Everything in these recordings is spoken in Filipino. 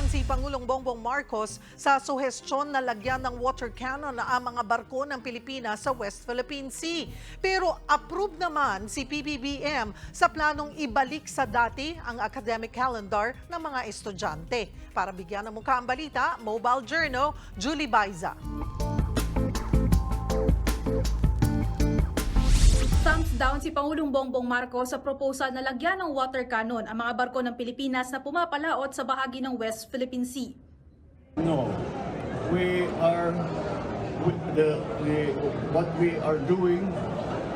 naman si Pangulong Bongbong Marcos sa suhestyon na lagyan ng water cannon ang mga barko ng Pilipinas sa West Philippine Sea. Pero approve naman si PBBM sa planong ibalik sa dati ang academic calendar ng mga estudyante. Para bigyan ng mukha ang balita, Mobile Journal, Julie Baiza. Thumbs down si Pangulong Bongbong Marcos sa proposal na lagyan ng water cannon ang mga barko ng Pilipinas na pumapalaot sa bahagi ng West Philippine Sea. No, we are we, the, the what we are doing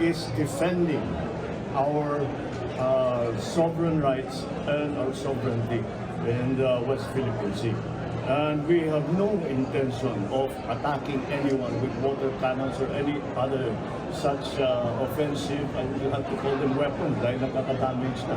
is defending our uh, sovereign rights and our sovereignty in the West Philippine Sea. And we have no intention of attacking anyone with water cannons or any other such uh, offensive, and you have to call them weapons dahil nakaka-damage na.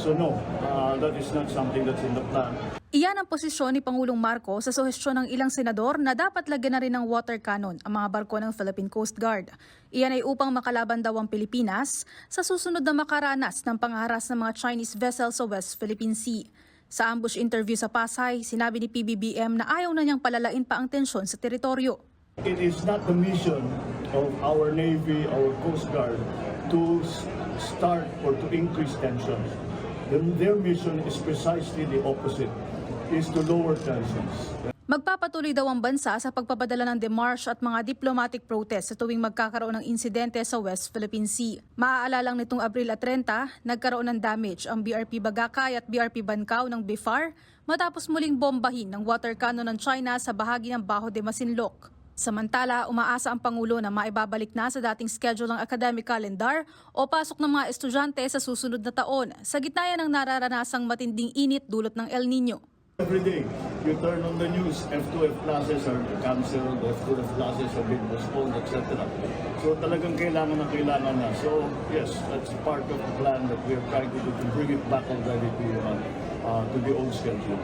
So no, uh, that is not something that's in the plan. Iyan ang posisyon ni Pangulong Marcos sa suhestyon ng ilang senador na dapat lagyan na rin ng water cannon ang mga barko ng Philippine Coast Guard. Iyan ay upang makalaban daw ang Pilipinas sa susunod na makaranas ng pangaras ng mga Chinese vessels sa West Philippine Sea. Sa ambush interview sa Pasay, sinabi ni PBBM na ayaw na niyang palalain pa ang tensyon sa teritoryo. It is not the mission of our Navy, our Coast Guard, to start or to increase tensions. The- Their mission is precisely the opposite, is to lower tensions. Magpapatuloy daw ang bansa sa pagpapadala ng demarche at mga diplomatic protest sa tuwing magkakaroon ng insidente sa West Philippine Sea. Maaalalang nitong Abril at 30, nagkaroon ng damage ang BRP Bagakay at BRP Bancao ng BIFAR matapos muling bombahin ng water cannon ng China sa bahagi ng Baho de Masinloc. Samantala, umaasa ang Pangulo na maibabalik na sa dating schedule ng academic calendar o pasok ng mga estudyante sa susunod na taon sa gitna ng nararanasang matinding init dulot ng El Nino. Every day, you turn on the news, F2F classes are cancelled, F2F classes have been postponed, etc. So talagang kailangan na kailangan na. So yes, that's part of the plan that we are trying to do to bring it back already to, uh, uh, to the old schedule.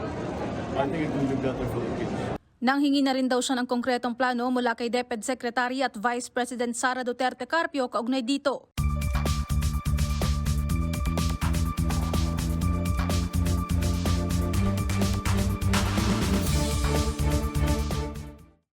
I think it will be better for the kids. Nanghingi na rin daw siya ng konkretong plano mula kay DepEd Secretary at Vice President Sara Duterte Carpio kaugnay dito.